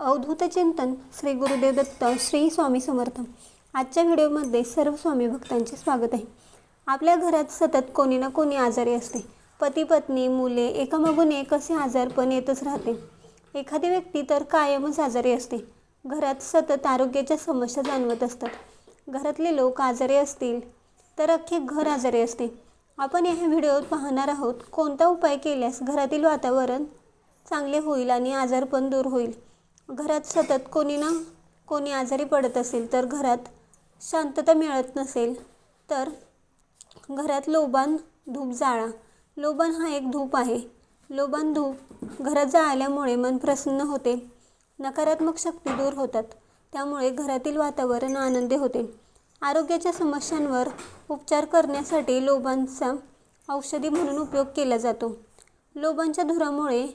अवधूत चिंतन श्री गुरुदेव दत्त श्री स्वामी समर्थ. आजच्या व्हिडिओमध्ये सर्व स्वामी भक्तांचे स्वागत आहे. आपल्या घरात सतत कोणी ना कोणी आजारी असते. पती पत्नी मुले एकामागून एक असे आजारपण येतच राहते. एखादी व्यक्ती तर कायमच आजारी असते. घरात सतत आरोग्याच्या समस्या जाणवत असतात. घरातले लोक आजारी असतील तर अख्खे घर आजारी असते. आपण या व्हिडिओत पाहणार आहोत कोणता उपाय केल्यास घरातील वातावरण चांगले होईल आणि आजारपण दूर होईल. घरात सतत कोणी ना कोणी आजारी पडत असेल तर घरात शांतता मिळत नसेल तर घरात लोबान धूप जाळा. लोबान हा एक धूप आहे. लोबान धूप घरात जाळल्यामुळे मन प्रसन्न होते. नकारात्मक शक्ती दूर होतात. त्यामुळे घरातील वातावरण आनंदी होते. आरोग्याच्या समस्यांवर उपचार करण्यासाठी लोबांचा औषधी म्हणून उपयोग केला जातो. लोबांच्या धुरामुळे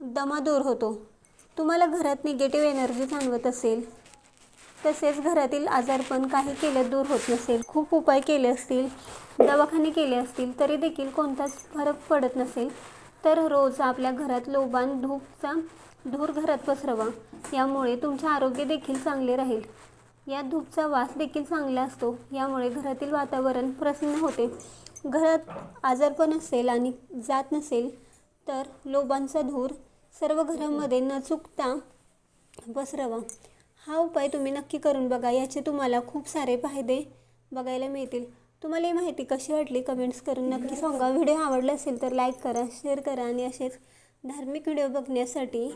दमा दूर होतो. तुम्हाला घरात निगेटिव्ह एनर्जी जाणवत असेल तसेच घरातील आजारपण काही केलं दूर होत नसेल खूप उपाय केले असतील दवाखाने केले असतील तरी देखील कोणताच फरक पडत नसेल तर रोज आपल्या घरात लोबान धूपचा धूर घरात पसरवा. यामुळे तुमचे आरोग्य देखील चांगले राहील. या धूपचा वास देखील चांगला असतो. यामुळे घरातील वातावरण प्रसन्न होते. घरात आजारपण असेल आणि जात नसेल तर लोबांचा धूर सर्व घरामध्ये न चुकता पसरवा. हा उपाय तुम्ही नक्की करून बघा याचे तुम्हाला खूप सारे फायदे बघायला मिळतील. तुम्हाला ही माहिती कशी वाटली कमेंट्स करून नक्की सांगा. व्हिडिओ आवडला असेल तर लाईक करा शेअर करा आणि असेच धार्मिक व्हिडिओ बघण्यासाठी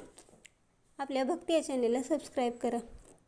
आपल्या भक्ती या चॅनेलला सबस्क्राईब करा.